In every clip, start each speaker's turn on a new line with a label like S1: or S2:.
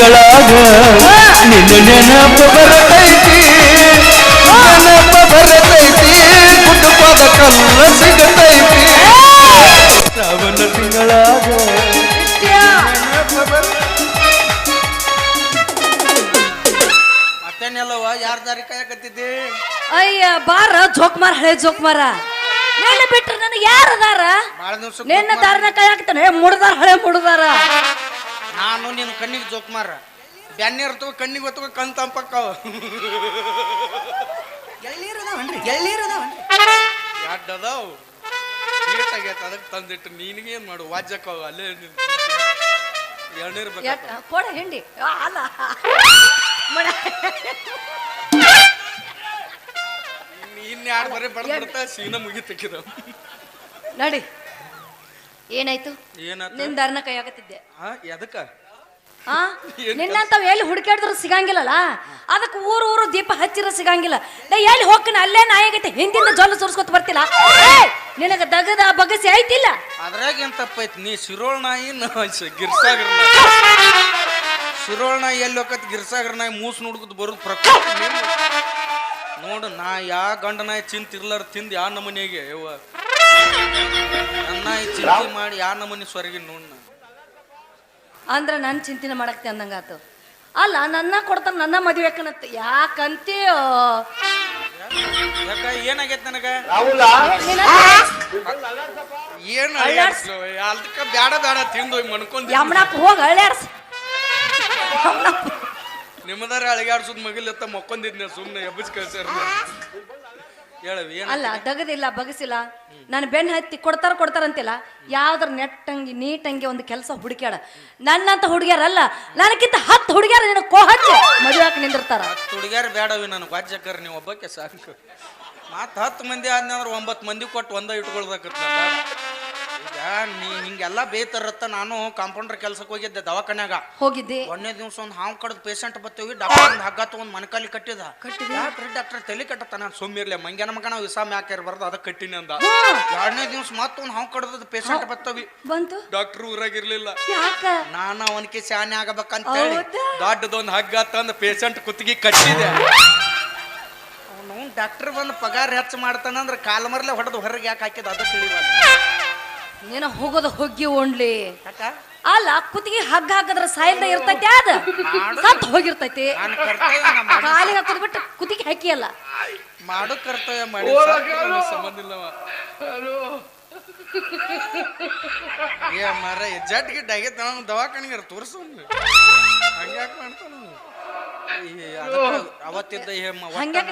S1: ತಿಂಗಳಾಗ ನಿನ್ನ ನೆನಪು ಬರತೈತಿ ನೆನಪ ಬರತೈತಿ ಕುಟುಂಬದ ಕಲ್ಲ ಸಿಗತೈತಿ. ಶ್ರಾವಣ ತಿಂಗಳಾಗ
S2: ಮತ್ತೇನೆಲ್ಲವ ಯಾರ ದಾರಿ ಕಾಯಕತ್ತಿದ್ದಿ?
S3: ಅಯ್ಯ ಬಾರ ಜೋಕ್ ಮಾರ ಹಳೆ ಜೋಕ್ ಮಾರ ಬಿಟ್ರೆ ನನಗೆ ಯಾರ ಅದಾರ?
S2: ಬಾಳ ದಿವ್ಸ
S3: ನಿನ್ನ ದಾರನ ಕೈ ಹಾಕ್ತಾನೆ ಮುಡ್ದಾರ ಹಳೆ ಮುಡ್ದಾರ
S2: ನಾನು ನಿನ್ನ ಕಣ್ಣಿಗೆ ಜೋಕ್ಮಾರ ಬ್ಯಾನಿ ತಗೋ ಕಣ್ಣಿಗೆ ಹೊತ್ತವ ಕಣ್ ತಂಪಕ್ಕವ
S4: ಎಳ್ಳೀರದವನ್ರಿ ಎಳ್ಳೀರದವನ್ರಿ
S2: ಎರಡು ಅದಾವು ಲೇಟ್ ಆಗೈತೆ ಅದಕ್ಕೆ ತಂದಿಟ್ಟು ನೀನಿಗೇನು ಮಾಡು ವಾಜ್ಯಕ್ಕವ ಅಲ್ಲೇ ಎಳ್ನೀರು
S3: ಯಾಕ
S2: ಬೇಕಾ
S3: ಕೊಡ ಹಿಂಡಿ. ಆ, ಅಲ್ಲ. ಮಡ-
S2: ಇನ್ನು ಯಾರು ಬರೀ ಬಡ ಬಿಡ್ತಾ ಸೀನ ಮುಗಿ ತೆಗಿದ
S3: ನಡಿ. ಏನಾಯ್ತು? ನಿನ್ ದಾರನ ಕೈ ಆಗತ್ತಿದ್ದೆ
S2: ಹಾ ಎದಕ್ಕ?
S3: ನಿನ್ನಂತಾವ್ ಎಲ್ಲಿ ಹುಡುಕಾಡಿದ್ರು ಸಿಗಂಗಿಲ್ಲಲ್ಲ? ಅದಕ್ಕೆ ಊರು ಊರು ದೀಪ ಹಚ್ಚಿರ ಸಿಗಂಗಿಲ್ಲ. ನಾ ಎಲ್ಲಿ ಹೋಗ್ತೀನಿ ಅಲ್ಲೇ ನಾಯಾಗೈತೆ ಹಿಂದಿಂದ ಜೊಲ್ಲ ಸುರ್ಸ್ಕೊತ್ ಬರ್ತಿಲ್ಲ. ನಿನಗ ದಗದ ಬಗಸಿ ಐತಿಲ್ಲ
S2: ಅದ್ರಾಗ ಏನ್ ತಪ್ಪೈತಿ ನೀ ಶಿರೋಳ್ ನಾಯಿ ಗಿರ್ಸಾಗರ್ ಸಿರೋಳ್ ನಾಯಿ ಎಲ್ಲಿ ಹೋಗತ್ ಗಿರ್ಸಾಗರ್ ನಾಯಿ ಮೂಸ್ ನುಡ್ಗುದ್ ಬರೋದು ಪ್ರಕೃತಿ. ನೋಡು ನಾ ಯಾ ಗಂಡ ನಾಯಿ ಚಿಂತಿರ್ಲಾರ ತಿಂದ್ ಯಾ ನಮ್ಮನೆಗೆ? ಯವ್ವ. ನನ್ನ ನಾಯಿ ಚಿಂತೆ ಮಾಡಿ ಯಾ ನಮೂನಿ ಸ್ವರ್ಗಿ ನೋಡ್ ನಾ
S3: ಅಂದ್ರ ನನ್ ಚಿಂತಿನ ಮಾಡಕ್ತೆ ಅಂದಂಗಾತು. ಅಲ್ಲ ನನ್ನ ಕೊಡ್ತಾರ ನನ್ನ ಮದುವೆ ಕಣತ್ ಯಾಕಂತೀಯೋ?
S2: ಯಾಕ ಏನಾಗೈತೆ ನನಗ?
S3: ನಿನ್ನ-
S2: ಏನ್
S3: ಅಳ್ಳಾಡ್ಸ್-
S2: ಅದಕ್ಕ ಬ್ಯಾಡ ಬ್ಯಾಡ ತಿಂದು ಹೋಗಿ ಮನ್ಕೊಂಡ್
S3: ಯಮನಪ್ಪ ಹೋಗ ಅಳ್ಯಾಡ್ಸ್
S2: ನಿಮ್ಮದಾರ ಅಳಿಗಾಡ್ಸುದ್ ಮಗಿಲತ್ತ ಮಕ್ಕೊಂದಿದ್ನ ಸುಮ್ನೆ ಎಬ್ಬಸ್ ಕಳ್ಸ್ಯಾರ ಹೇಳವಿ ಏನ
S3: ಅಲ್ಲ ತಗದಿಲ್ಲ ಬಗಸಿಲ್ಲ. ನಾನು ಬೆನ್ನ ಹತ್ತಿ ಕೊಡ್ತಾರ ಅಂತಿಲ್ಲ. ಯಾವ್ದ್ರ ನೆಟ್ಟಂಗಿ ನೀಟಂಗಿ ಒಂದು ಕೆಲಸ ಹುಡುಕ್ಯಾಡ ನನ್ನಂತ ಹುಡುಗ್ಯಾರಲ್ಲ ನನಗಿಂತ ಹತ್ತು ಹುಡುಗ್ಯಾರ ನಿನ್ನ ಕೋಹಚ್ಚಿ ಮದುವೆ ನಿಂದಿರ್ತಾರ.
S2: ಹತ್ತು ಹುಡುಗ್ಯಾರ ಬೇಡವಿ ನನಗೆ ವಾಜ್ಯಕ್ಕರ ನೀವು ಒಬ್ಬಕ್ಕೆ ಸಾಕು. ಮತ್ ಹತ್ತು ಮಂದಿ ಆದ್ರೆ ಒಂಬತ್ತು ಮಂದಿ ಕೊಟ್ಟು ಒಂದ ಇಟ್ಕೊಳ್ಬೇಕತ್ತ ಈಗ ನೀ ಹಿಂಗೆಲ್ಲ ಬೇತರತ್ತ ನಾನು ಕಾಂಪೌಂಡರ್ ಕೆಲ್ಸಕ್ಕೆ ಹೋಗಿದ್ದೆ ದವಾಖಾನ್ಯಾಗ.
S3: ಹೋಗಿದ್ದೆ?
S2: ಒಂದನೇ ದಿವಸ ಒಂದು ಹಾವು ಕಡ್ದು ಪೇಷಂಟ್ ಬರ್ತೇವಿ ಡಾಕ್ಟರ್ ಒಂದು ಹಗ್ಗ ತಗೊಂಡ್ ಮನಕಾಲಿ ಕಟ್ಟಿದ? ಡಾಕ್ಟರ್ ಡಾಕ್ಟರ್ ತಲೆ ಕಟ್ಟತ್ತ? ನಾನು ಸುಮ್ಮಿರ್ಲಿ ಮಂಗ್ಯಾನ ಮಗನ ವಿಸಾ ಮ್ಯಾಕ್ ಇರಬಾರ್ದು ಅದಕ್ಕೆ ಕಟ್ಟಿನಿ ಅಂದ. ಎರಡನೇ ದಿವ್ಸ ಮತ್ತೊಂದು ಹಾವು ಕಡ್ದದ ಪೇಷಂಟ್ ಬರ್ತವಿ
S3: ಬಂತು?
S2: ಡಾಕ್ಟರ್ ಊರಾಗಿರ್ಲಿಲ್ಲ. ನಾನ ಅವನಿಗೆ ಶಾನೆ ಆಗಬೇಕಂತ ಹೇಳಿ? ದೊಡ್ಡದೊಂದು ಹಗ್ಗ ತಂದು ಪೇಷಂಟ್ ಕುತ್ತಿಗೆ ಕಟ್ಟಿದೆ. ಡಾಕ್ಟರ್ ಬಂದು ಪಗಾರ ಹೆಚ್ಚು ಮಾಡ್ತಾನಂದ್ರೆ ಕಾಲ ಮರಲೆ ಹೊಡೆದು ಹೊರಗೆ ಯಾಕೆ ಹಾಕಿದ? ಅದು ತಿಳಿವಲ್ಲ
S3: ನೀನ ಹೋಗೋದು ಹೋಗಿ ಓಣ್ಲಿ ಅಲ್ಲ ಕುತ್ತಿಗೆ ಹಗ್ಗ ಹಾಕದ್ರ ಸಾಯಿಲ್ದ ಇರ್ತೈತಿ ಅದ. ಸತ್ ಹೋಗಿರ್ತೈತಿ.
S2: ನಾನು ಕರ್ತವ್ಯ
S3: ಕಾಲಿಗೆ ಹಾಕೋದ್ ಬಿಟ್ಟು ಕುತ್ತಿಗೆ ಹಾಕಿಯಲ್ಲ.
S2: ಮಾಡು ಕರ್ತವ್ಯ ಮಾಡಿ. ಸಾಕು, ನನಗೆ ಸಂಬಂಧ ಇಲ್ಲವ. ಏ ಮರ ಜಟ್ ಗಿಡ್ ಆಗೈತೆ ನಾವು ದವಾಖಾನಿಗೆ ತೋರಿಸು. ಹಂಗ್ಯಾಕೆ ಮಾಡ್ತಾನ ಅವತ್ತಿದ್ದ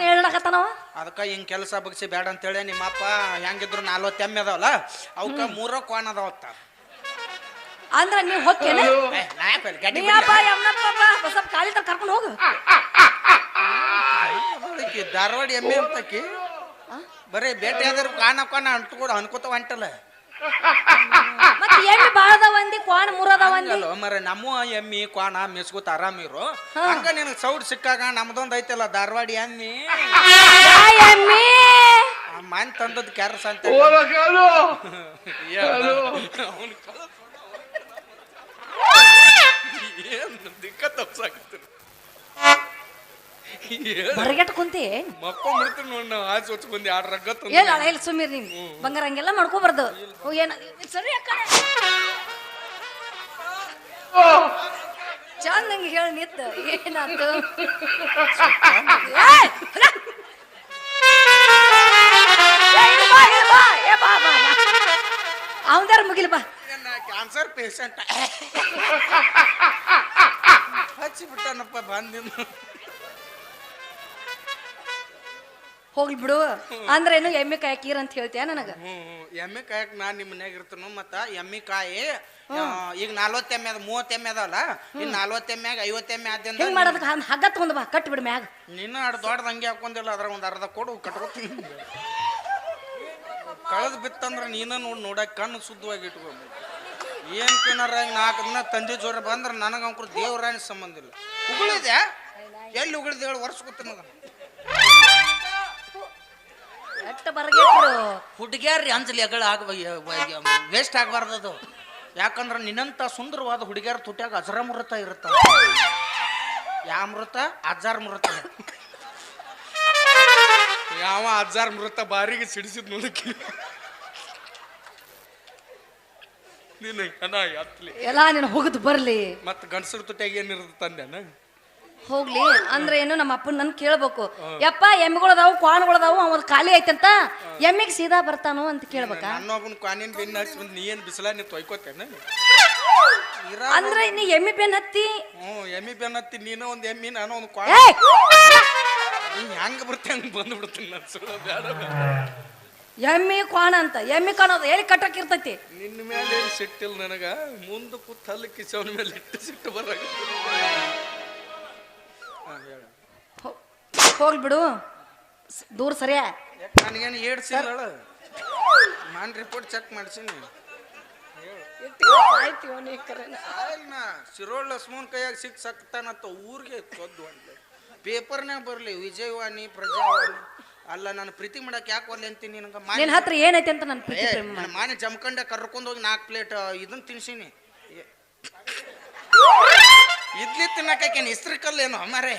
S3: ಹೇಳಕತ್ತಾನವ?
S2: ಅದಕ್ಕ ಹಿಂಗ್ ಕೆಲಸ ಬಗ್ಸಿ ಬೇಡ ಅಂತೇಳಿ ನಿಮ್ಮ ಅಪ್ಪ ಹೆಂಗಿದ್ರು ನಾಲ್ವತ್ತು ಎಮ್ಮೆ ಅದಾವಲ್ಲ ಅವಕ್ಕ ಮೂರ ಕ್ವಾನ್ ಅದಾವತ್ತ
S3: ಅಂದ್ರ ನೀವ್ ಹೋಗ್ತೇನೆ ಸ್ವಲ್ಪ ಕಾಲಿ ತರ ಕರ್ಕೊಂಡು ಹೋಗು.
S2: ಧಾರವಾಡ ಎಮ್ಮೆ ಅಂತಕಿ ಬರೀ ಭೇಟಿ ಆದ್ರೆ ಕಾಣ ಕಾಣ ಅಂಟ್ಕೊಡ ಅನ್ಕೋತ ಹೊಂಟಲ್ಲ.
S3: ಎಣ್ಣೆ ಬಾಳದ ಒಂದಿ ಕ್ವಾಣ ಮುರದ ಒಂದಿ
S2: ಹಂಗಲ್ಲ ಮರ ನಮ್ಮ ಎಮ್ಮಿ ಕ್ವಾಣ ಮೆಸ್ಕೋತ ಆರಾಮಿರು ಹಂಗ ನಿನಗೆ ಸೌಡ್ ಸಿಕ್ಕಾಗ ನಮ್ದೊಂದ್ ಐತಲ್ಲ ಧಾರವಾಡ ಎಮ್ಮಿ.
S3: ಯಾ ಎಮ್ಮಿ?
S2: ಮನ್ ತಂದದ್ ಕ್ಯಾರಸ್ ಅಂತ. ಏನ್ ದಿಕ್ಕ ತಪ್ಸಾಕತ್ತೀರಿ
S3: ಹೊರಗೆಟ್ ಕುಂತಿ.
S2: ಮಕ್ಕೊಂಡ್ಬಿಡ್ತೀನಿ ನೋಡಿ ನಾವು ಆಚೆ ಹೊಚ್ಚ ಬಂದು ಎರಡು ರಗ್ಗ ತಂದು
S3: ಇಲ್ಲ ಇಲ್ಲ ಸುಮ್ಮೀರ್ ನೀನ್ ಬಂಗಾರ ಹಂಗೆಲ್ಲ ಮಾಡ್ಕೋಬಾರ್ದು. ಓ, ಏನ ಸರಿ ಅಕ್ಕ. ಚಂದ ಹಂಗೆ ಹೇಳಿ ನಿತ್ತ ಏನಾತು? ಬಾ, ಬಾ, ಬಾ. ಮುಗಿಲ್ ಬಾ.
S2: ಕ್ಯಾನ್ಸರ್ ಪೇಷಂಟ್ ಹಚ್ಚಿ ಬಿಟ್ಟನಪ್ಪ ಬಂದಿದ್ದು.
S3: ಹೋಗ್ಲಿ ಬಿಡು. ಅಂದ್ರೇನು ಎಮ್ಮೆ ಕಾಯಕ್ ಕೀರ್ ಅಂತ ಹೇಳ್ತೀಯ ನನಗ?
S2: ಎಮ್ಮೆ ಕಾಯಕ್ ನಾನ್ ನಿಮ್ ಮನ್ಯಾಗ ಇರ್ತನು ಮತ್ತ ಎಮ್ಮಿ ಕಾಯಿ ಈಗ ನಲ್ವತ್ತು ಎಮ್ಮೆ ಅದ ಮೂವತ್ತು ಎಮ್ಮೆ ಅದಲ್ಲ ಈಗ ನಲ್ವತ್ತು ಎಮ್ಮೆಗ ಐವತ್ತು ಎಮ್ಮೆ ಆದ್ಯಂದ
S3: ಹೆಂಗ್ ಮಾಡೋದಕ್ಕೆ? ಹಗ್ಗ ತಗೊಂಡ್ ಬಾ ಕಟ್ ಬಿಡು ಮ್ಯಾಗ.
S2: ನಿನ್ನ ಅಡ್ ದೊಡ್ಡದ ಹಂಗೆ ಹಾಕೊಂಡಿಲ್ಲ ಅದ್ರ ಒಂದ್ ಅರ್ಧ ಕೊಡು ಕಟ್ಕೋತೀನಿ. ಕಳೆದ್ ಬಿತ್ತಂದ್ರ ನೀನ ನೋಡಿ ನೋಡಕ್ ಕಣ್ಣು ಶುದ್ಧವಾಗಿ ಇಟ್ಕೊಂಡು ಏನ್ ತಿನ್ನಾರ ನಾಲ್ಕು ದಿನ ತಂದೆ ಜೋರ ಬಂದ್ರ ನನಗ ಅಂಕರು ದೇವ್ರಾಣಿ ಸಂಬಂಧ ಇಲ್ಲ. ಉಗುಳಿದ್ಯಾ? ಎಲ್ಲಿ ಉಗುಳಿದ ಹೇಳಿ ವರ್ಷ ಗೊತ್ತಿನ
S3: ಎಟ್ಟ ಬರಗೇಟ್ರು.
S2: ಹುಡುಗ್ಯಾರ್ರಿ ಅಂಜಲಿ ಅಗಳ ಆಗ ವೇಸ್ಟ್ ಆಗಬಾರ್ದದು ಯಾಕಂದ್ರೆ ಯಾಕಂದ್ರ ನಿನ್ನಂತ ಸುಂದರವಾದ ಹುಡುಗಿಯರ ತುಟ್ಯಾಗ ಅಜರ ಮೃತ ಇರುತ್ತ. ಯಾವ ಮೃತ ಅಜಾರ್ ಮೃತ ಯಾವ ಅಜಾರ್ ಮೃತ ಬಾರಿಗೆ ಸಿಡಿಸಿದ್ ನೋಡಕ್ಕೆ. ನೀನು
S3: ಎಲ್ಲ ನೀನು ಹೋಗದ್ ಬರ್ಲಿ.
S2: ಮತ್ತೆ ಗಂಡಸರ ತುಟ್ಯಾಗ ಏನಿರುತ್ತೆ ತಂದೆನ
S3: ಹೋಗ್ಲಿ ಅಂದ್ರೆ ಏನು ನಮ್ಮ ಅಪ್ಪನ ನನ್ ಕೇಳ್ಬೇಕು. ಯಪ್ಪ ಎಮ್ಮೆಗಳದಾವು ಕ್ವಾನ್ಗಳದಾವು ಅವ್ರ ಖಾಲಿ ಐತಂತ ಎಮ್ಮಿಗೆ ಸೀದಾ ಬರ್ತಾನೋ ಅಂತ ಕೇಳ್ಬೇಕಾ?
S2: ನನ್ನೊಬ್ಬನ ಕ್ವಾನಿನ ಬೆನ್ನ ಹಚ್ಚಿ ಬಂದು ನೀ ಏನು ಬಿಸಿಲ ನೀ ತೊಯ್ಕೋತೇನ?
S3: ಅಂದ್ರೆ ನೀ ಎಮ್ಮಿ ಬೆನ್ ಹತ್ತಿ?
S2: ಹ್ಞೂ ಎಮ್ಮಿ ಬೆನ್ ಹತ್ತಿ ನೀನು ಒಂದು ಎಮ್ಮಿ ನಾನು ಒಂದು ಕ್ವಾನ್
S3: ಏಯ್!
S2: ನೀ ಹೆಂಗ ಬರ್ತಿ ಹಂಗ ಬಂದು ಬಿಡ್ತೀನಿ ನಾನು ಸುಳ್ಳು ಬೇಡ.
S3: ಎಮ್ಮಿ ಕ್ವಾಣ ಅಂತ ಎಮ್ಮಿ ಕಾಣೋದು ಎಲ್ಲಿ ಕಟ್ಟಕ್ ಇರ್ತೈತಿ?
S2: ನಿನ್ನ ಮೇಲೆ ಏನು ಸಿಟ್ಟಿಲ್ಲ ನನಗ? ಮುಂದೆ ಕೂತ್ ಹಲ್ಲು ಕಿಸವನ ಮೇಲೆ ಇಟ್ಟು ಸಿಟ್ಟು ಬರಾಗ
S3: ಹೋ- ಹೋಗ್ಲಿ ಬಿಡು. ಸ್- ದೂರ ಸರಿಯಾ
S2: ನನಗೇನು ಏಡ್ಸಿಲ್ಲ ನಾನು ರಿಪೋರ್ಟ್ ಚೆಕ್ ಮಾಡ್ಸೀನಿ. ನಾ ಸಿರೋಳ್ ಲಕ್ಷ್ಮಣ್ ಕೈಯಾಗ ಸಿಕ್ ಸಕ್ತಾನತ್ತ ಊರಿಗೆ ತೊದ್ದು ಅಂತ ಪೇಪರ್ನಾಗ ಬರಲಿ ವಿಜಯವಾಣಿ ಪ್ರಜಾವಾಣಿ. ಅಲ್ಲ ನಾನು ಪ್ರೀತಿ ಮಾಡಕ್ ಯಾಕೆ ಒಲ್ಲೆ ಅಂತೀನಿ ನಿನಗೆ?
S3: ನಿನ್ನ ಹತ್ರ ಏನೈತೆ ಅಂತ ನನ್ ಪ್ರೀತಿ ಪ್ರೇಮ
S2: ನನ್ನ ಮಾನೆ ಜಮ್ಕಂಡ ಕರ್ಕೊಂಡ್ ಹೋಗಿ ನಾಲ್ಕು ಪ್ಲೇಟ್ ಇದನ್ನ ತಿನ್ಸೀನಿ. ಇಡ್ಲಿ ತಿನ್ನಕೇನು ಹೆಸ್ರು ಕಲ್ಲೇನು ಅಮ್ಮಾರೆ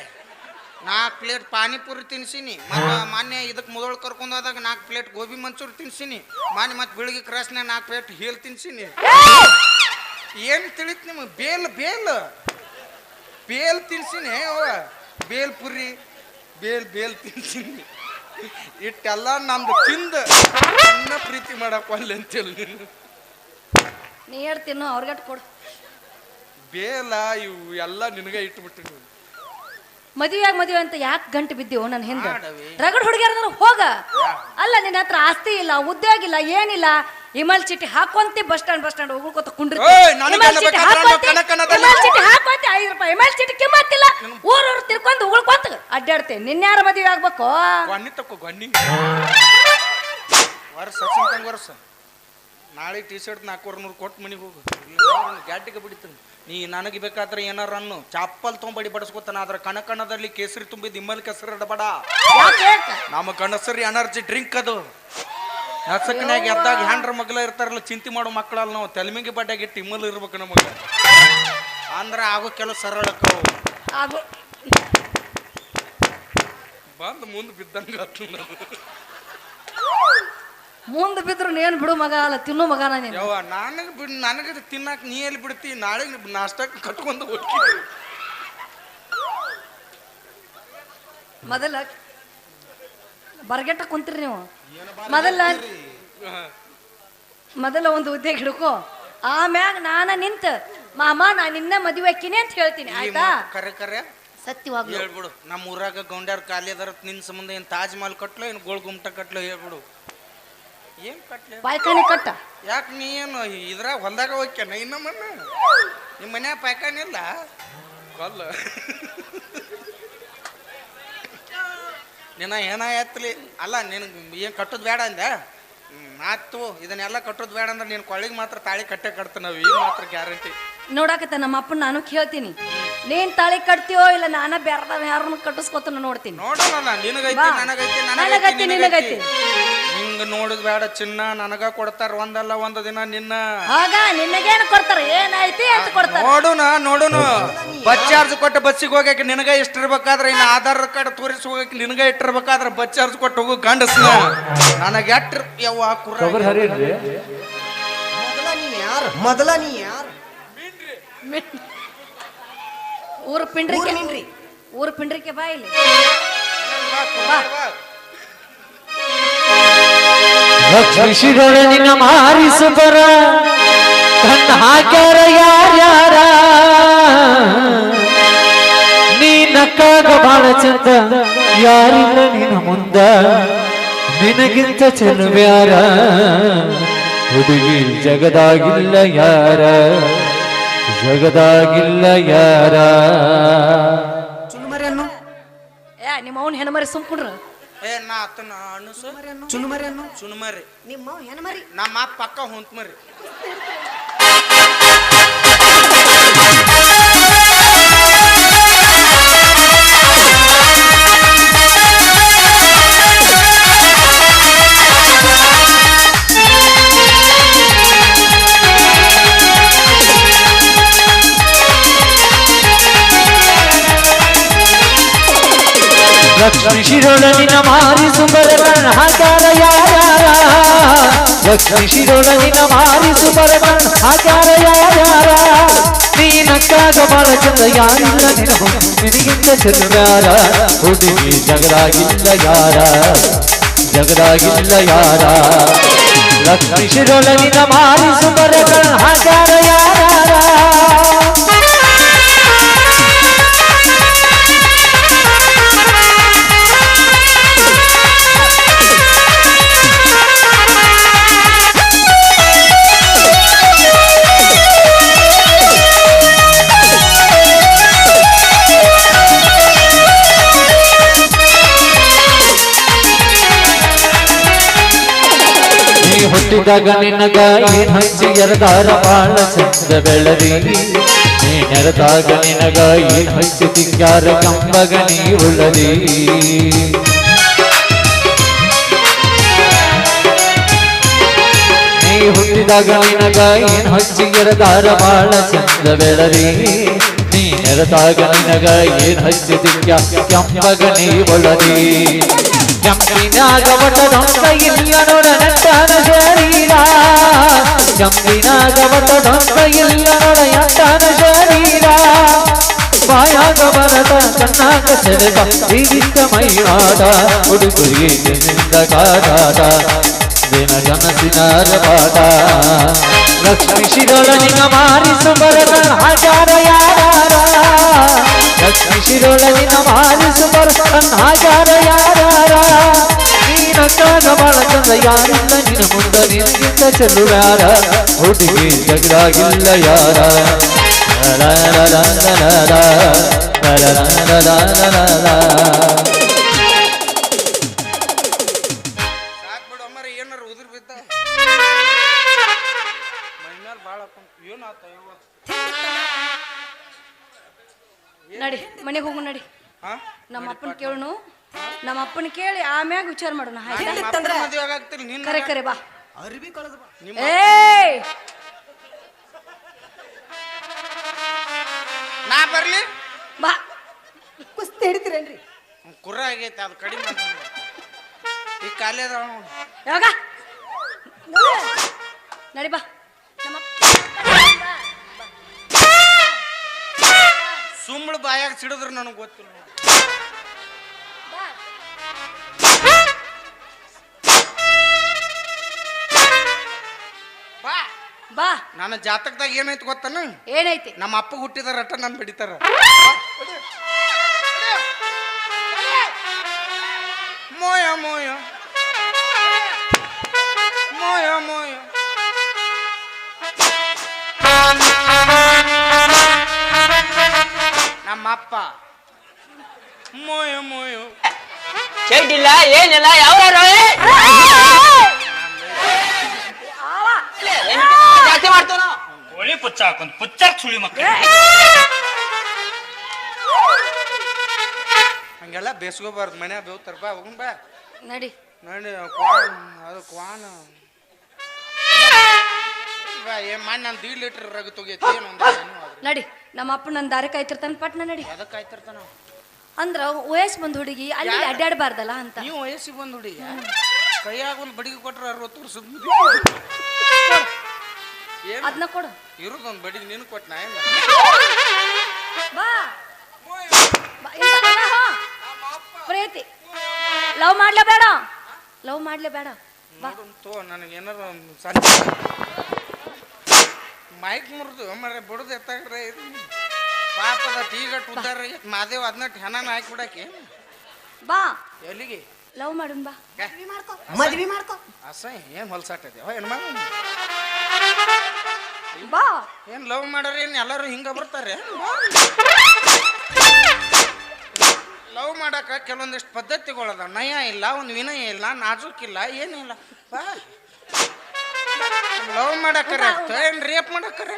S2: ನಾಲ್ಕು ಪ್ಲೇಟ್ ಪಾನಿಪುರಿ ತಿನ್ಸಿನಿ. ಮತ್ತು ಮಾನ್ಯ ಇದಕ್ಕೆ ಮೊದಲು ಕರ್ಕೊಂಡು ಹೋದಾಗ ನಾಲ್ಕು ಪ್ಲೇಟ್ ಗೋಬಿ ಮಂಚೂರಿ ತಿನ್ಸಿನಿ. ಮಾನ್ಯ ಮತ್ತೆ ಬೆಳಿಗ್ಗೆ ಕ್ರಾಸ್ನ ನಾಲ್ಕು ಪ್ಲೇಟ್ ಹೇಲ್ ತಿನ್ಸಿನಿ. ಏನು ತಿಳಿತು ನಿಮಗೆ? ಬೇಲ್ ಬೇಲ್. ಬೇಲ್ ತಿನ್ಸಿನಿ. ಅವ ಬೇಲ್ ಪುರಿ ಬೇಲ್ ಬೇಲ್ ತಿನ್ಸಿನಿ. ಇಟ್ಟೆಲ್ಲ ನಮ್ದು ತಿಂದು ಅನ್ನ ಪ್ರೀತಿ ಮಾಡಕ್ಕೆ ಒಲ್ಲೆ ಅಂತೇಳಿ ನೀನು
S3: ನೀ ಹೇಳ್ತೀನೋ ಅವ್ರಿಗೆ ಕೊಡು.
S2: ಬೇಲ ಇವು ಎಲ್ಲ ನಿನಗೆ ಇಟ್ಬಿಟ್ಟು
S3: ಮದುವೆಯಾಗ ಮದುವೆ ಅಂತ ಯಾಕೆ ಗಂಟು ಬಿದ್ದೀವೋ ನನ್ನ ಹಿಂದೆ?
S2: ಮಾಡವಿ.
S3: ರಗಡ್ ಹುಡುಗಿಯರ ಹೋಗ. ಅಲ್ಲ ನಿನ್ನ ಹತ್ರ ಆಸ್ತಿ ಇಲ್ಲ ಉದ್ಯೋಗ ಇಲ್ಲ ಏನಿಲ್ಲ. ಇಮಲ್ ಚೀಟಿ ಹಾಕೊಂತಿ ಬಸ್ ಸ್ಟ್ಯಾಂಡ್ ಬಸ್ ಸ್ಟಾಂಡ್ ಹೋಗ್ಕೊತ ಕುಂಡ್ರಿ.
S2: ಏಯ್, ನನಗೆ ಎಲ್ಲ ಬೇಕಾದ್ರೆ ನಾನು ಕಣ ಕಣದಲ್ಲಿ-
S3: ಇಮಲ್ ಚೀಟಿ ಹಾಕೊಂತಿ ಐದು ರೂಪಾಯಿ. ಇಮಲ್ ಚೀಟಿ ಕಿಮ್ಮತ್ತಿಲ್ಲ. ಊರೂರು ತಿರ್ಕೊಂಡು ಉಗುಳ್ಕೊಂತ ಅಡ್ಡಾಡ್ತೆ. ನಿನ್ಯಾರ ಮದುವೆ ಆಗ್ಬೇಕು?
S2: ತಕ್ಕೋ ವರ್ಷ ವರ್ಷ ನಾಳೆ ಟಿ ಶರ್ಟ್ ನಾಲ್ಕೂವರೆ ನೂರು ಕೊಟ್ಟು ಮನೆಗೆ ಹೋಗು. ಗ್ಯಾಟಿಗೆ ಬಿಡ್ತೀನಿ. ನೀ ನನಗೆ ಬೇಕಾದ್ರೆ ಏನಾರ ಅನ್ನು. ಚಾಪಲ್ ತೊಂಬಡಿ ಬಡಿಸ್ಕೊತಾನ ಆದ್ರೆ ಕಣ ಕಣದಲ್ಲಿ ಕೇಸರಿ ತುಂಬಿದ ಇಮ್ಮಲ್ ಕೆಸರು ಇಡಬೇಡ.
S3: ಯಾಕೆ ಯಾಕೆ?
S2: ನಮ್ಮ ಕಣಸರಿ ಎನರ್ಜಿ ಡ್ರಿಂಕ್ ಅದು. ನಸಕನ್ಯಾಗ ಎದ್ದಾಗ ಹ್ಯಾಂಡ್ರ ಮಗ್ಲ ಇರ್ತಾರಲ್ಲ ಚಿಂತೆ ಮಾಡೋ ಮಕ್ಕಳಲ್ಲ ನಾವು. ತೆಲಮಿಗೆ ಬಡ್ಡಾಗ ಇಟ್ಟು ಇಮ್ಮಲ್ ಇರ್ಬೇಕು ನಮಗೆ. ಅಂದ್ರೆ ಆಗೋ ಕೆಲವು ಸರಳಕ್ಕವು
S3: ಆಗು.
S2: ಬಂದು ಮುಂದೆ ಬಿದ್ದಂಗೆ.
S3: ಮುಂದೆ ಬಿದ್ರು ನೀನು ಬಿಡು ಮಗ ಅಲ್ಲ ತಿನ್ನು ಮಗನ ನೀನು
S2: ಯವ್ವ ನನಗೆ ಬಿಡ್ ನನಗೆ ತಿನ್ನಕ್ಕೆ ನೀ ಎಲ್ಲಿ ಬಿಡ್ತಿ? ನಾಳೆ ನಾಷ್ಟಕ್ಕೆ ಕಟ್ಕೊಂಡು ಹೋಗಿ
S3: ಮೊದಲ ಬರ್ಗೆಟ್ಟ ಕುಂತ್ರಿ ನೀವು. ಮೊದಲ ಮೊದಲ ಒಂದು ಉದ್ಯೋಗ ಹಿಡ್ಕೋ. ಆಮ್ಯಾಗ ನಾನ ನಿಂತ ಮಾಮ ನಾ ನಿನ್ನ ಮದುವೆ ಹಾಕಿನಿ ಅಂತ ಹೇಳ್ತೀನಿ ಆಯ್ತಾ?
S2: ಕರೆ ಕರೆ.
S3: ಸತ್ಯವಾಗ್ಲು.
S2: ಹೇಳ್ಬಿಡು ನಮ್ಮ ಊರಾಗ ಗೌಂಡ್ಯಾರ ಖಾಲಿ ಅದರ ನಿನ್ನ ಸಂಬಂಧ ಏನು ತಾಜ್ ಮಹಲ್ ಕಟ್ಲೋ ಏನು ಗೋಳ್ ಗುಮ್ಟ ಕಟ್ಲೋ ಹೇಳ್ಬಿಡು. ಏನ್ ಕಟ್ಲಿ?
S3: ಪಾಯ್ಕಾನಿ ಕಟ್ಟ.
S2: ಯಾಕೆ ನೀ ಏನು ಇದ್ರಾಗ ಹೊಲ್ದಾಗ ಹೋಗ್ಯಾನ ಇನ್ನೊಮ್ಮನ್ನ? ನಿಮ್ಮ ಮನ್ಯಾಗ ಪಾಯ್ಕಾನಿ ಇಲ್ಲ? ಕೊಲ್ಲ. ನಿನ್ನ ಏನ ಎತ್ತಲಿ ಅಲ್ಲ ನಿನಗೆ ಏನು ಕಟ್ಟೋದು ಬೇಡ ಅಂದೆ? ಮಾತು ಆತು ಇದನ್ನೆಲ್ಲ ಕಟ್ಟೋದು ಬೇಡ ಅಂದ್ರೆ ನೀನು ಕೊಳ್ಳಿಗೆ ಮಾತ್ರ ತಾಳಿ ಕಟ್ಟೆ ಕಟ್ತೀನಿ ನಾವು ಈಗ ಮಾತ್ರ ಗ್ಯಾರಂಟಿ.
S3: ನೋಡಾಕತ್ತ ನಮ್ಮ ಅಪ್ಪನ ನಾನು ಕೇಳ್ತೀನಿ. ನೀನ್ ತಾಳಿ ಕಟ್ತೀಯೋ ಇಲ್ಲ ನಾನ ಬೇರೆದವ್ ಯಾರನ್ನ ಕಟ್ಟಿಸ್ಕೊತ ನೋಡ್ತೀನಿ.
S2: ನೋಡೋಣ ನಿನಗೈತಿ. ನನಗೈತಿ
S3: ನನಗೈತಿ, ನಿನಗೈತಿ.
S2: ಹಿಂಗ ನೋಡಿದ್ ಬೇಡ ಚಿನ್ನ ನನಗ ಕೊಡ್ತಾರ ಒಂದಲ್ಲ ಒಂದು ದಿನ ನಿನ್ನ.
S3: ಆಗ ನಿನಗೇನು ಕೊಡ್ತಾರ? ಏನಾಯ್ತಿ ಅಂತ ಕೊಡ್ತಾರ.
S2: ನೋಡುನ ನೋಡುನು. ಬಸ್ ಚಾರ್ಜ್ ಕೊಟ್ಟು ಬಸ್ಸಿಗೆ ಹೋಗಕ್ಕೆ ನಿನಗ ಇಷ್ಟಿರ್ಬೇಕಾದ್ರೆ ಇನ್ನು ಆಧಾರ್ ಕಾರ್ಡ್ ತೋರಿಸಿ ಹೋಗಕ್ಕೆ ನಿನಗ ಇಟ್ಟಿರ್ಬೇಕಾದ್ರೆ ಬಸ್ ಚಾರ್ಜ್ ಕೊಟ್ಟು ಹೋಗು ಗಂಡಸ್ನ ನನಗೆ ಎಟ್ರ ಯವ್ವ ಕುರ್ರ
S4: ಮೊದಲ ನೀ ಯಾರು? ಮೊದಲ ನೀ ಯಾರು?
S3: ಊರ ಪಿಂಡ್ರಿಕೆ.
S4: ಊರ್ ಮಿಂಡ್ರಿ.
S3: ಊರ ಪಿಂಡ್ರಿಕೆ ಬಾ ಇಲ್ಲಿ.
S1: ನಿನ್ನ ಮಾರಿಸು ಮಾರಿಸುಬರ ಕಣ್ಣ ಹಾಕ್ಯಾರ ಯಾರ್ಯಾರ? ನೀ ನಕ್ಕಾಗ ಬಾಳ ಚಂದ, ಯಾರಿಲ್ಲ ನಿನ್ನ ಮುಂದ? ನಿನಗಿಂತ ಚೆಲುವ್ಯಾರ ಹುಡುಗಿ ಜಗದಾಗಿಲ್ಲ ಯಾರ? ಜಗದಾಗಿಲ್ಲ ಯಾರ?
S3: ನಿಮ್ಮ ಅವ್ನ ಹೆಣ್ಮರಿ ಸುಮ್ಕೊಂಡ್ರು.
S2: ಏ ನಾ ಅತ್ತನ ಅಣಸು
S4: ಚುನುಮರಿ. ಅನ್ನು
S2: ಸುಣ್ಮರಿ
S4: ನಿಮ್ಮ ಹೆಣ್ಮರಿ?
S2: ನಮ್ಮ ಅಪ್ಪ ಪಕ್ಕ ಹೊಂತ್
S1: ಲಕ್ಷ್ಮಿ ಶಿರೋಳನಿನ ಮಾರಿ ಸುಂಬರಮಣಕಾರ ಯಾರ ಲಕ್ಷ್ಮಿ ಶಿರೋಳನಿನ ಮಾರಿ ಸುಂಬರಮಣಕಾರ ಯಾರ ನೀನಕ್ಕಾಗ ಬಾಳ ಚಂದ ಯಾರಿಲ್ಲ ನಿನವು ನಿನಗಿಂತ ಚಂದ್ರಾರ ಹುಡುಗಿ ಜಗದಾಗಿಲ್ಲ ಯಾರ? ಜಗದಾಗಿಲ್ಲ ಯಾರ? ಲಕ್ಷ್ಮಿ ಶಿರೋಳನಿನ ಮಾರಿ ಸುಂಬರಮಣಕಾರ ಯಾರ ಹುಟ್ಟಿದಾಗ ನಿನಗ ಏನ್ ಹಂಚಿ ಎರದಾರ ಬಾಳ ಚಂದ ಬೆಳದಿ? ನೀ ನೆರೆದಾಗ ನಿನಗ ಏನ್ ಹಂಚಿ ತಿಂಗಾರ ಕಂಬಗ ನೀ ಉಳ್ಳದಿ ನೀ ಹುಟ್ಟಿದಾಗ ನಿನಗ ಏನ್ ಹಂಚಿ ಎರದಾರ ಬಾಳ ಚಂದ ಬೆಳದಿ? ನೀ ನೆರೆದಾಗ ನಿನಗ ಏನ್ ಹಂಚಿ ತಿಂಗ ಕಂಬಗ ನೀ ಉಳ್ಳದಿ ಜಂಪಿನಾಗವಟದೊಂದೆಯನೊಡನಟ್ಟನ ಶರೀರ ಜಂಪಿನಾಗವಟದೊಂದೆಯನೊಡಯಟ್ಟನ ಶರೀರ ಬಾಯಾಗ ಬರದ ಚೆನ್ನಾಗ ಸೆಳೆದ ಜೀವಿತ ಮೈಯಾದ ಹುಡುಗುರಿಗೆ ನಿಂದ ಕಾದಾದ ದಿನ ಜನಸಿನಾರ ಪಾದ ಲಕ್ಷ್ಮಿ ಶಿರಳ ನಿಗ ಮಾರಿಸು ಬರದ ಹಾಜಾರ ಯಾರ ಶಿರೊಳಗಿನ ಮಾರಿಸುವರು ತನ್ನಾಚಾರ ಯಾರ ನಿನ್ನ ಕಾಣ ಬಾಳ ಚಂದ ಯಾರಿಲ್ಲ, ನಿನ್ನ ಮುಂದ ನಿನಗಿಂತ ಚೆಲ್ಲುವಾರ ಹುಡುಗಿ ಜಗದಾಗಿಲ್ಲ ಯಾರ?
S2: ಏನಾತ
S3: ನಡಿ ಮನೆಗೆ ಹೋಗು ನಡಿ.
S2: ಹಾ?
S3: ನಮ್ಮ ಅಪ್ಪನ ಕೇಳು ನಮ್ಮ ಅಪ್ಪನ ಕೇಳಿ ಆಮ್ಯಾಗ ವಿಚಾರ ಮಾಡೋಣ ಕರೆ ಕರೆ ಬಾ.
S4: ಅರ್ಬಿ ಕಳೆದ ಬಾ.
S3: ಏಯ್!
S2: ನಾ ಬರ್ಲಿ?
S3: ಬಾ.
S4: ಕುಸ್ತಿ ಹಿಡಿತೀರೇನ್ರಿ?
S2: ಕುರ್ರ ಆಗೈತೆ ಅದು ಕಡಿಮೆ ಈ ಖಾಲಿ
S3: ಯಾವಾಗ? ನಡಿ ಬಾ.
S2: ಸುಮ್ಮಳು ಬಾಯಾಗ ಸಿಡಿದ್ರು ನನಗೆ ಗೊತ್ತಿಲ್ಲ. ಬಾ.
S3: ಬಾ.
S2: ನನ್ನ ಜಾತಕದಾಗ ಏನೈತಿ ಗೊತ್ತನ?
S3: ಏನೈತಿ?
S2: ನಮ್ಮ ಅಪ್ಪ ಹುಟ್ಟಿದ ರಟ ನಾನು ಬಿಡಿತಾರ. ಮೋಯ ಮೋಯ. ಮೋಯ ಮೋಯ. ನಮ್ಮ ಮೂಯು ಮೋಯ.
S5: ಚಡ್ಡಿಲ್ಲ ಏನಿಲ್ಲ ಯಾವ ಜಾಸ್ತಿ ಮಾಡ್ತಾನ
S6: ಕೋಳಿ ಪುಚ್ಚ ಹಾಕೊಂಡ್ ಪುಚ್ಚಾಕ್ ಸುಳಿ ಮಕ್ಕಳು
S2: ಹಂಗೆಲ್ಲ ಬೇಸ್ಕೋಬಾರ್ದು ಮನೆ ಬೇವ್ತಾರಪ್ಪ ಬಾ ಹೋಗುನ್ ಬಾ.
S3: ನಡಿ.
S2: ನೋಡಿ ಕ್ವಾನ್ ಅದು ಕ್ವಾನ್. ಬಾ ಏನ್ ಮಾಡಿ ನಾನು ದೀಡ್ ಲೀಟರ್ ರಗ ತೊಗೈತಿ ಏನು
S3: ನಡಿ. ನಮ್ಮ ಅಪ್ಪ ನನ್ನ ದಾರಿ ಕಾಯ್ತಿರ್ತಾನ ಪಟ್ನ ನಡಿ.
S2: ಅದಕ್ಕೆ ಆಯ್ತಿರ್ತಾನ
S3: ಅಂದ್ರ ವಯಸ್ಸು ಬಂದ ಹುಡುಗಿ ಅಲ್ಲಿ ಅಡ್ಡಾಡಬಾರ್ದಲ್ಲ ಅಂತ.
S2: ನೀವು ವಯಸ್ಸಿಗೆ ಬಂದ ಹುಡುಗಿ? ಕೈಯಾಗ ಒಂದು ಬಡಿಗೆ ಕೊಟ್ರೆ ಅರವತ್ತು ವರ್ಷದ
S3: ಅದನ್ನ ಕೊಡು.
S2: ಇರೋದೊಂದು ಬಡಿಗೆ ನೀನು ಕೊಟ್ಟ ನಾ ಏನು?
S3: ಬಾ. ಪ್ರೀತಿ. ಲವ್ ಮಾಡ್ಲೇ ಬೇಡ. ಲವ್ ಮಾಡ್ಲೇ ಬೇಡ. ಬಾ.
S2: ನೋಡು ಮೈಕ್ ಮುರಿದು ಮರ ಬಿಡದ ಎತ್ತಾಗ್ರೆ ಇದು. ಪಾಪದ ಟೀಗಟ್ ಉದ್ದಾರ ಮಾದೇವ್ ಅದನ್ನ ಹೆಣನ ಹಾಕ್ಬಿಡಕ್ಕೆ.
S3: ಬಾ.
S2: ಎಲ್ಲಿಗೆ?
S3: ಲವ್ ಮಾಡುನ್ ಬಾ.
S4: ಮದ್ವಿ ಮಾಡ್ಕೋ.
S2: ಅಸಹ್ಯ ಏನು ಹೊಲ್ಸಾಟದೆ ಏನು ಮಾಡ
S3: ಬಾ.
S2: ಏನು ಲವ್ ಮಾಡೋರು? ಏನು ಎಲ್ಲರೂ ಹಿಂಗೆ ಬರ್ತಾರೆ? ಲವ್ ಮಾಡಕ್ಕೆ ಕೆಲವೊಂದಿಷ್ಟು ಪದ್ಧತಿಗಳದ. ನಯ ಇಲ್ಲ ಒಂದು ವಿನಯ ಇಲ್ಲ ನಾಜೂಕಿಲ್ಲ ಏನಿಲ್ಲ. ಬಾ. ಲವ್ ಮಾಡಕ್ಕರೆ ಏನು ರೇಪ್ ಮಾಡಕ್ಕರೆ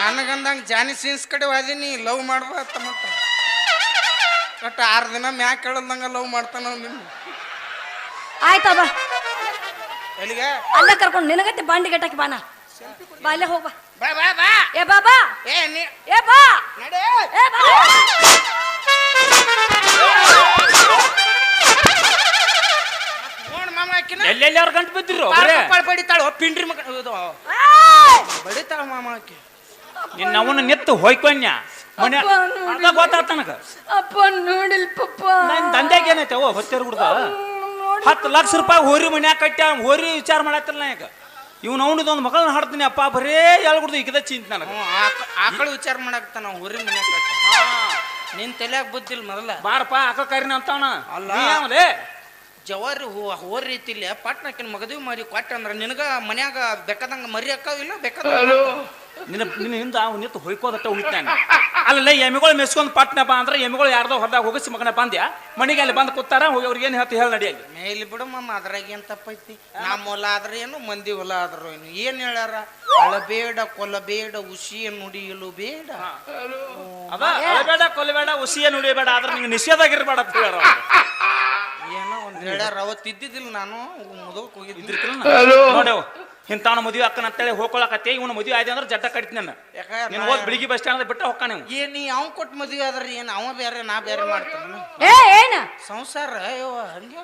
S2: ನನಗಂದಂಗೆ ಜಾನಿ ಸೀನ್ಸ್ ಕಡೆ ಹೋದೀನಿ ಲವ್ ಮಾಡ್ಬಾರ್ದ ಮತ್ತ. ಒಟ್ಟು ಆರು ದಿನ ಮ್ಯಾಕ್ ಕೇಳಲ್ದಂಗ ಲವ್ ಮಾಡ್ತಾನ ನಿಮ್ಮ
S3: ಆಯ್ತಾ ಬಾ
S2: ಎಲ್ಲಿಗೆ?
S3: ಅಲ್ಲ ಕರ್ಕೊಂಡು ನಿನಗತ್ತೆ ಬಾಂಡಿ ಗಟ್ಟಕ್ಕೆ ಬಾನ. ಬಾ ಅಲ್ಲೇ ಹೋಗ್ಬಾ
S2: ಬಾ. ಬಾ ಬಾ
S3: ಏ ಬಾಬಾ
S2: ಏ ನೀ
S3: ಏ ಬಾ.
S2: ನಡೆ.
S3: ಏ ಬಾ.
S2: ಮಾಮ ಆಕಿನ
S6: ಎಲ್ಲೆಲ್ಲಿ ಅವ್ರ ಗಂಟು ಬಿದ್ದಿರು ಒ
S2: ಪಾಳ್ ಬಡಿತಾಳ ಪಿಂಡ್ರಿ ಮಗ ಇದು! ಬಡಿತಾಳ ಮಾಮ ಆಕಿ.
S6: ನಿನ್ನ ಅವನ ನಿತ್ತು ಹೋಯ್ಕೊನ್ಯ ಮನೆ
S3: ಅಪ್ಪ, ನೋಡಿ.
S6: ಗೊತ್ತಾತ ನನಗ.
S3: ಅಪ್ಪ ನೋಡಿಲ್ ಪಪ್ಪ.
S6: ನನ್ ದಂಧ್ಯಾಗ ಏನೈತೆ? ಓ ಹೊತ್ತೇರ್ ಹುಡ್ದ ಹತ್ತು ಲಕ್ಷ ರೂಪಾಯಿ ಹೋರಿ ಮನ್ಯಾಗ ಕಟ್ಟ ಹೋರಿ ವಿಚಾರ ಮಾಡತ್ತಿಲ್ಲ ನಾ ಈಗ. ಇವ್ನು ಅವನದೊಂದು ಮಗಳನ್ನ ಹಾಡ್ತೀನಿ ಅಪ್ಪ. ಬರೇ ಹೇಳ್ಬಿಡ್ದು ಈಗದ ಚಿಂತ ನನಗೆ.
S2: ಆಕಳ ವಿಚಾರ ಮಾಡಾಕ್ತಾನ ಅವ ಊರಿನ ಮನ್ಯಾಗ ನಿನ್ ತಲೆಯಾಗ ಬುದ್ಧಿಲ್ ಮೊದಲ.
S6: ಬಾರಪ್ಪ ಆಕಳ ಕರಿನ ಅಂತವನ.
S2: ಅಲ್ಲ. ಜವಾರಿ ಹೂ ಹೋರ್ ರೀತಿಲಿ ಪಾಟ್ನಾಕಿನ ಮಗದವಿ ಮರಿ ಕೊಟ್ಟ ಅಂದ್ರೆ ನಿನಗ ಮನ್ಯಾಗ ಬೇಕಾದಂಗ ಮರಿ ಅಕ್ಕಾವ ಇಲ್ಲ ಬೇಕಾದ
S6: ನಿನ್ನ ನಿನ್ನ ಹಿಂದೆ ಅವ್ನು ನಿಂತು ಹೊಯ್ಕೋದಟ್ಟ ಉಳಿತಾನೆ ಅಲ್ಲ ಎಮ್ಮೆಗಳು ಮೆಸ್ಕೊಂಡ್ ಪಟ್ನ ಬಾ ಅಂದ್ರೆ ಎಮ್ಮೆಗಳು ಯಾರ್ದೋ ಹೊರದಾಗ ಹೋಗಿಸಿ ಮಗನ ಬಂದ್ಯಾ? ಮನೆಗೆ ಅಲ್ಲಿ ಬಂದು ಕೂತಾರ ಹೋಗಿ ಅವ್ರಿಗೆ ಏನು ಹೇಳ್ತಿ ಹೇಳಿ ನಡಿಯಲ್ಲಿ.
S2: ಮೇಲಿ ಬಿಡು ಮಮ್ಮ ಅದ್ರಾಗ ಏನ್ ತಪ್ಪೈತಿ? ನಮ್ಮ ಹೊಲ ಆದ್ರೆ ಏನು ಮಂದಿ ಹೊಲ ಆದ್ರು ಏನು? ಏನ್ ಹೇಳ್ಯಾರ? ಅಳಬೇಡ ಕೊಲಬೇಡ ಉಸಿಯ ನುಡಿಯಲು ಬೇಡ.
S6: ಅದ ಅಳಬೇಡ ಕೊಲ್ಲಬೇಡ ಉಸಿಯ ನುಡಿಯಬೇಡ ಆದ್ರೆ ನಿಂಗೆ ನಿಷೇಧಾಗಿರ್ಬೇಡ ಅಂತ ಹೇಳ್ಯಾರ
S2: ಹೇಳ್ಯಾರ ಅವತ್ತು ಇದ್ದಿದ್ದಿಲ್ಲ ನಾನು ಮುದಕ್
S6: ಹೋಗಿದ್ದೆ ನೋಡವ್ ಇಂಥವ್ನ ಮದುವೆ ಅಕ್ಕನ ಅಂತೇಳಿ ಹೋಗ್ಕೊಳಕತ್ತೆ ಇವನು ಮದುವೆ ಆಯ್ತು ಅಂದ್ರೆ ಜಡ್ಡ ಕಡಿತೀನಿ
S2: ನನ್ನ.
S6: ನೀನು ಹೋದ್ ಬಿಳಿಗಿ ಬಸ್ ಸ್ಟ್ಯಾಂಡ್ ಬಿಟ್ಟ ಹೊಕ್ಕ ನೀವು
S2: ಏನ್ ನೀ ಅವ್ ಕೊಟ್ಟು ಮದುವೆ ಆದ್ರೆ ಏನ್ ಅವ ಬೇರೆ ನಾ ಬೇರೆ ಮಾಡ್ತೀನಿ.
S3: ಏ ಏನ?
S2: ಸಂಸಾರ ಅಯ್ಯೋ ಹಂಗೆ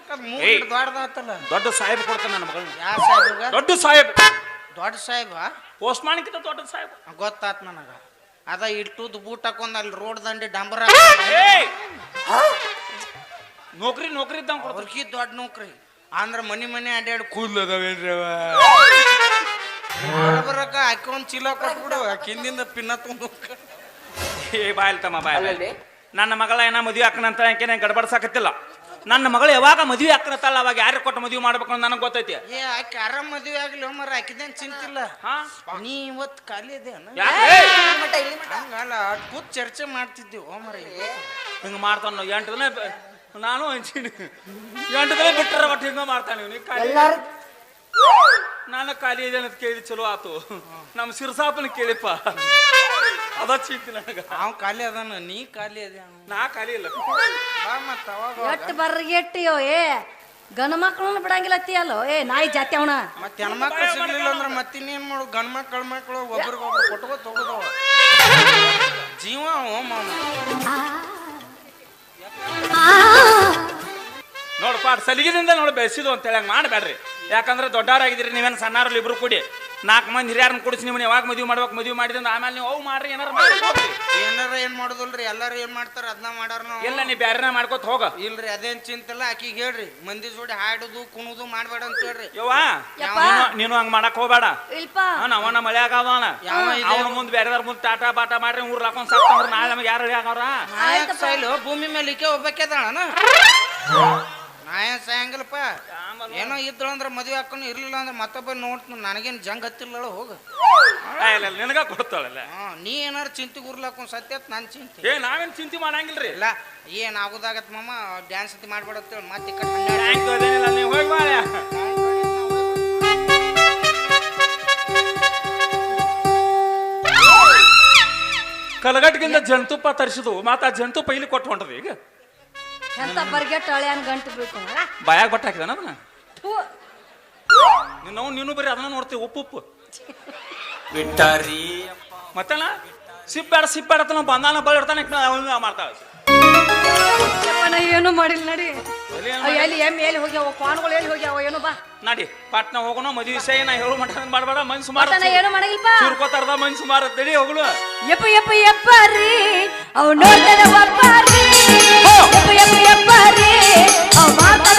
S6: ಏಯ್.
S2: ಮೂರ್ ದೊಡ್ಡದಾತಲ್ಲ.
S6: ದೊಡ್ಡ ಸಾಹೇಬ್ ಕೊಡ್ತಾನೆ ನನ್ನ ಮಗಳು
S2: ಯಾ ಸಾಹೇಬ್ಗ?
S6: ದೊಡ್ಡ ಸಾಹೇಬ್.
S2: ದೊಡ್ಡ ಸಾಹೇಬ
S6: ಪೋಸ್ಟ್ ಮಾಡಿಕ್ಕಿಂತ ದೊಡ್ಡ ಸಾಹೇಬ್.
S2: ಗೊತ್ತಾತ್ ನನಗ. ಅದ ಇಟ್ಟುದ್ ಬೂಟ್ ಹಾಕೊಂಡ್ ಅಲ್ಲಿ ರೋಡ್ ದಂಡಿ ಡಂಬರ್
S6: ನೌಕರಿ ನೌಕರಿ ಇದ್ದಂಗೆ ಕೊಡ್ತಾರೆ.
S2: ಅವ್ರಿಗೆ ದೊಡ್ಡ ನೌಕರಿ. ಅಂದ್ರ ಮನಿ ಮನೆ ಅಡ್ಡಾಡಿ ಕೂದಲು ಅದಾವೇನ್ರಿ ಅವ? ಬರಕ ಆಕೆ ಒಂದ್ ಚೀಲ ಕೊಟ್ಬಿಡು ಆಕೆ ಪಿನ್ನ ತುಂಬ
S6: ಏ ಬಾಯಲ್ ತಮ್ಮ ಬಾಯ್ ನನ್ನ ಮಗಳ ಏನ ಮದುವೆ ಹಾಕನಂತ ಯಾಕೆ ಗಡ್ಬಡ್ಸಾಕತ್ತಿಲ್ಲ? ನನ್ನ ಮಗಳು ಯಾವಾಗ ಮದುವೆ ಹಾಕನತ್ತಲ್ಲ ಅವಾಗ ಯಾರು ಕೊಟ್ಟು ಮದುವೆ ಮಾಡ್ಬೇಕು ಅಂತ ನನಗೆ ಗೊತ್ತೈತಿ.
S2: ಏ ಆಕೆ ಆರಾಮ್ ಮದುವೆ ಆಗ್ಲಿ ಮರ ಆಕಿದೇನ್ ಚಿಂತಿಲ್ಲ.
S6: ಹಾ?
S2: ನೀ ಇವತ್ತು ಖಾಲಿ
S6: ಯಾಕೆ
S2: ಹಂಗಲ್ಲ ಕೂತ್ ಚರ್ಚೆ ಮಾಡ್ತಿದ್ದೀವಿ ಓಮರ ಮರ
S6: ಹಿಂಗೆ ಮಾಡ್ತಾನ ಎಂಟು ದಿನ ನಾನು ಹಂಚಿನಿ ಎಂಟು ದಿನ ಬಿಟ್ಟರೆ ಒಟ್ಟು ಹಿಂಗ ಮಾಡ್ತಾನೆ ನೀವು ಖಾಲಿ ನಾನು ಖಾಲಿ ಇದೆ ಅಂತ ಕೇಳಿ ಚಲೋ ಆತು. ನಮ್ಮ ಸಿರ್ಸಾಪನ ಕೇಳಿಪ್ಪ. ಅದ ಚಿಂತೆ ನನಗ.
S2: ಅವ್ ಖಾಲಿ ಅದಾನ ನೀ ಖಾಲಿ ಅದ
S6: ನಾ ಖಾಲಿ ಇಲ್ಲ.
S2: ಬಾ ಮತ್ತ ಅವಾಗ
S3: ಎಟ್ ಬರ್ಗೆಟ್ಟಿಯೋ ಏ ಗಂಡ ಮಕ್ಕಳನ್ನ ಬಿಡಂಗಿಲ್ಲ ಅಲ್ಲೋ? ಏ ನಾಯಿ ಜಾತಿ ಅವನ.
S2: ಮತ್ತೆ ಹೆಣ್ಮಕ್ಳು ಸಿಗ್ಲಿಲ್ಲ ಅಂದ್ರೆ ಮತ್ತಿನ್ನೇನ್ ಮಾಡು? ಗಂಡ ಮಕ್ಳು ಮಕ್ಕಳು ಒಬ್ರಿಗೊಬ್ರು ಕೊಟ್ಕೋ ತಗೋದವ ಜೀವ ಓ ಮಾಮ
S6: ನೋಡಪ್ಪ ಸಲಿಗೆದಿಂದ ನೋಡಿ ಬೆಳೆಸಿದು ಅಂತ ಹೇಳಿ ಹಂಗೆ ಮಾಡಬೇಡ್ರಿ. ಯಾಕಂದ್ರೆ ದೊಡ್ಡವರಾಗಿದ್ದೀರಿ ನೀವೇನು ಸಣ್ಣಾರಲ್ಲಿ ಇಬ್ರು ಕೂಡಿ. ನಾಲ್ಕು ಮಂದಿ ಹಿರಿಯರನ್ನ ಕುಡಿಸಿ ನೀವು ಯಾವಾಗ ಮದುವೆ ಮಾಡ್ಬೇಕು ಮದುವೆ ಮಾಡಿದ್ರೆ ಆಮೇಲೆ ನೀವು ಅವು ಮಾಡ್ರಿ ಏನಾರು
S2: ಏನಾರ ಏನ್ ಮಾಡುದಿಲ್ರಿ ಎಲ್ಲಾರು ಏನ್ ಮಾಡ್ತಾರ ಅದನ್ನ ಮಾಡಾರ ಇಲ್ಲ
S6: ನೀವು ನೀ ಬ್ಯಾರೆನ ಮಾಡ್ಕೊತ ಹೋಗ.
S2: ಇಲ್ರಿ ಅದೇನ್ ಚಿಂತಿಲ್ಲ ಆಕಿಗೆ ಹೇಳ್ರಿ ಮಂದಿ ಜೋಡಿ ಹಾಡುದು ಕುಣುದು ಮಾಡ್ಬೇಡ ಅಂತ ಹೇಳ್ರಿ.
S6: ಯವ್ವ
S3: ಯಪ್ಪ.
S6: ನೀನು- ನೀನು ಹಂಗ್ ಮಾಡಕ್ ಹೋಗ್ಬೇಡ.
S3: ಇಲ್ಪ.
S6: ಅವನ ಮಳೆ ಆಗವನ
S2: ಯಾವ ಇದೆ?
S6: ಅವನ ಮುಂದೆ ಬೇರೆದಾರ ಮುಂದೆ ಟಾಟಾ ಬಾಟಾ ಮಾಡ್ರಿ ಊರ್ ಹಾಕೊಂಡ್ ಸಾಕ್ತಾವ್ರ. ನಾಳೆ ನಮಗೆ ಯಾರು ಆಗವ್ರ?
S2: ಭೂಮಿ ಮೇಲೆ ಇಕೆ ಒಬ್ಬಾಕೆದಾಳನ ನಾಯಕ ಸಾಯಂಗಿಲ್ಲಪ್ಪ ಏನೋ ಇದ್ರು ಅಂದ್ರೆ ಮದುವೆ ಹಾಕೊಂಡು ಇರ್ಲಿಲ್ಲ ಅಂದ್ರೆ ಮತ್ತೊಬ್ಬ ನೋಡ್ತೀನಿ ನನಗೇನು ಜಂಗ್ ಹತ್ತಿಲ್ಲ ಹೋಗು.
S6: ಇಲ್ಲ ನಿನಗ ಕೊಡ್ತಾಳಲ್ಲ
S2: ಹಾ ನೀ ಏನಾರ ಚಿಂತೆ ಗುರ್ಲಾಕೊಂಡ್ ಸತ್ಯತ್ ನಾನು ಚಿಂತೆ.
S6: ಏ ನಾವೇನ್ ಚಿಂತೆ ಮಾಡಂಗಿಲ್ರಿ?
S2: ಇಲ್ಲ ಏನ್ ಆಗುದಾಗತ್ ಮಾಮ ಡ್ಯಾನ್ಸ್ ಅಂತ ಮಾಡ್ಬೇಡ ಅಂತೇಳಿ ಮತ್ತೆ ಈ ಕಡೆ ಹನ್ನೆರಡು
S6: ಥ್ಯಾಂಕ್ ಯು ಅದೇನಿಲ್ಲ ನೀವು ಹೋಗಿ ಬಾಳ್ಯ ಕಲಗಟ್ಟಿಗಿಂದ ಜಂತುಪ್ಪ ತರಿಸಿದು ಮಾತಾ ಜಂತುಪ್ಪ ಇಲ್ಲಿ ಕೊಟ್ಟು ಹೊಂಟದ ಈಗ?
S3: ಎಂತ ಬರ್ಗೆಟ್ ಹಳೆಯನ್ ಗಂಟು ಬೇಕು
S6: ಬಾಯಾಗ ಬಟ್ಟ ಹಾಕಿದಾನ ಅದನ್ನ? ನಾವು ನೀನು ಬರೀ ಅದನ್ನ ನೋಡ್ತೀವಿ ಉಪ್ಪು ಉಪ್ಪು.
S5: ಬಿಟ್ಟಾರಿ
S6: ಮತ್ತಲ್ಲ ಸಿಪ್ಬೇಡ ಅಂತ ನಾವು ಬಂದಾನ ಬಳ ಇಡ್ತಾನೆ ಅವನು ಮಾಡ್ತಾಳೆ.
S3: ನಾ ಏನು ಮಾಡಿಲ್ಲ ನಡಿ.
S6: ಎಲ್ಲಿ
S3: ಎಮ್ಮೆ ಎಲ್ಲಿ ಹೋಗ್ಯಾವ ಪಾನ್ಗಳು ಎಲ್ಲಿ ಹೋಗ್ಯಾವ ಏನೋ ಬಾ.
S6: ನಡಿ ಪಾಟ್ನ ಹೋಗೋಣ ಮದುವೆ ವಿಷಯ ನಾ ಹೇಳು ಮಠ ಮಾಡಬೇಡ ಮನ್ಸು
S3: ಮಾಡ ನಾ ಏನು ಮಾಡಂಗಿಲ್ಪ
S6: ಚುರ್ಕೋತಾರದ ಮನ್ಸು ಮಾರ ತಡಿ ಹೋಗ್ಲು?
S3: ಯಪ್ಪ ಯಪ್ಪ ಯಪ್ಪ ರೀ ಅವ್ ನೋಡ್ತಾನ ಒಬ್ಬ ರೀ ಯಪ್ಪ ಯಪ್ಪ ಯಪ್ಪ ರೀ ಅವ್ ಮಾತಾಡ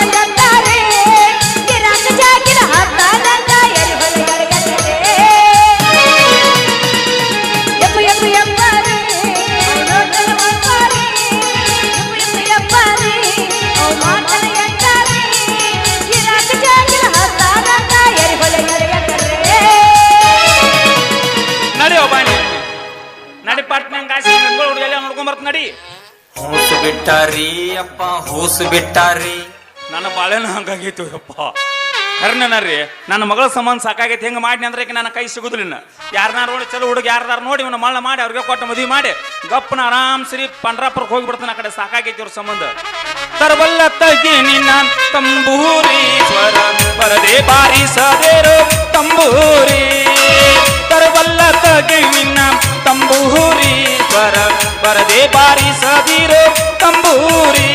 S5: ಅಪ್ಪ ಹೂಸ್ ಬಿಟ್ಟಾರಿ
S6: ನನ್ನ ಬಾಳೆನ ಹಂಗಾಗೈತು ಯಪ್ಪ ಕರ್ನನ ರೀ ನನ್ನ ಮಗಳ ಸಮಾನ ಸಾಕಾಗೈತಿ, ಹೆಂಗ ಮಾಡಿ ಅಂದ್ರೆ ನನ್ನ ಕೈ ಸಿಗುದಿಲ್ಲ ಯಾರನ್ನಾರು ನೋಡಿ ಚಲೋ ಹುಡುಗ, ಯಾರ್ದಾರು ನೋಡಿ ಇವನ ಮಳ್ಳ ಮಾಡಿ, ಅವ್ರಿಗೆ ಕೊಟ್ಟ ಮದುವೆ ಮಾಡಿ, ಗಪ್ಪನ ಆರಾಮ್ ಶ್ರೀ ಪಂಡ್ರಾಪುರಕ್ಕೆ ಹೋಗ್ಬಿಡ್ತಾನೆ ಆ ಕಡೆ ಸಾಕಾಗೈತಿ ಅವ್ರ ಸಂಬಂಧ. ತರಬಲ್ಲ ತಗಿ ನಿನ್ನ ತಂಬೂರಿ ಸ್ವರ ಬರದೆ ಬಾರಿಸದೇರೋ ತಂಬೂರಿ. ತರಬಲ್ಲ ತಗೆವಿನ ತಂಬೂರಿ ಸ್ವರ ಬರದೆ ಬಾರಿಸದಿರೋ ತಂಬೂರಿ.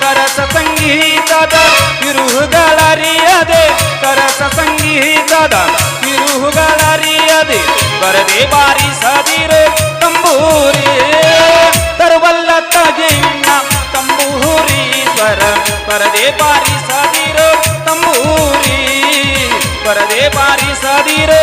S6: ಕರಸ ಸಂಗೀತದ ತಿರುಹುಗಳರಿಯದೆ ಕರಸ ಸಂಗೀತದ ತಿರುಹುಗಳರಿಯದೆ ಬರದೆ ಬಾರಿಸದಿರೋ ತಂಬೂರಿ. ತರುವಲ್ಲ ತಗೆವಿನ ತಂಬೂರಿ ಸ್ವರ ಬರದೆ ಬಾರಿಸದಿರೋ ತಂಬೂರಿ. ಬರದೆ ಬಾರಿಸದಿರೋ